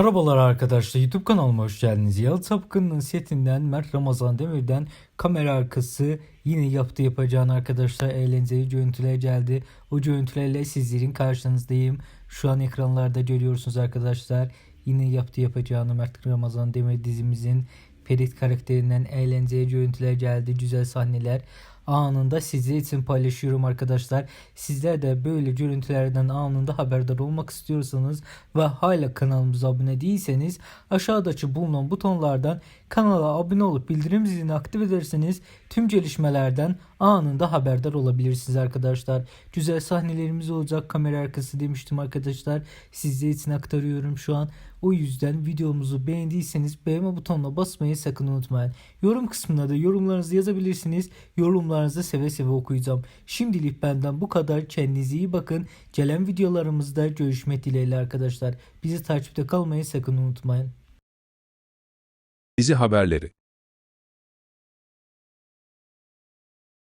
Merhabalar arkadaşlar YouTube kanalıma hoş geldiniz. Yalı Sapkın'ın setinden Mert Ramazan Demir'den kamera arkası yine yaptı yapacağını arkadaşlar eğlenceli görüntüler geldi. O görüntülerle sizlerin karşınızdayım. Şu an ekranlarda görüyorsunuz arkadaşlar. Yine yaptı yapacağını Mert Ramazan Demir dizimizin Ferit karakterinden eğlenceli görüntüler geldi. Güzel sahneler anında sizler için paylaşıyorum arkadaşlar. Sizler de böyle görüntülerden anında haberdar olmak istiyorsanız ve hala kanalımıza abone değilseniz aşağıdaki bulunan butonlardan kanala abone olup bildirim zilini aktif ederseniz tüm gelişmelerden anında haberdar olabilirsiniz arkadaşlar. Güzel sahnelerimiz olacak kamera arkası demiştim arkadaşlar. Sizler için aktarıyorum şu an. O yüzden videomuzu beğendiyseniz beğenme butonuna basmayı sakın unutmayın. Yorum kısmına da yorumlarınızı yazabilirsiniz. Yorumlarınızı seve seve okuyacağım. Şimdilik benden bu kadar. Kendinize iyi bakın. Gelen videolarımızda görüşmek dileğiyle arkadaşlar. Bizi takipte kalmayı sakın unutmayın. Dizi haberleri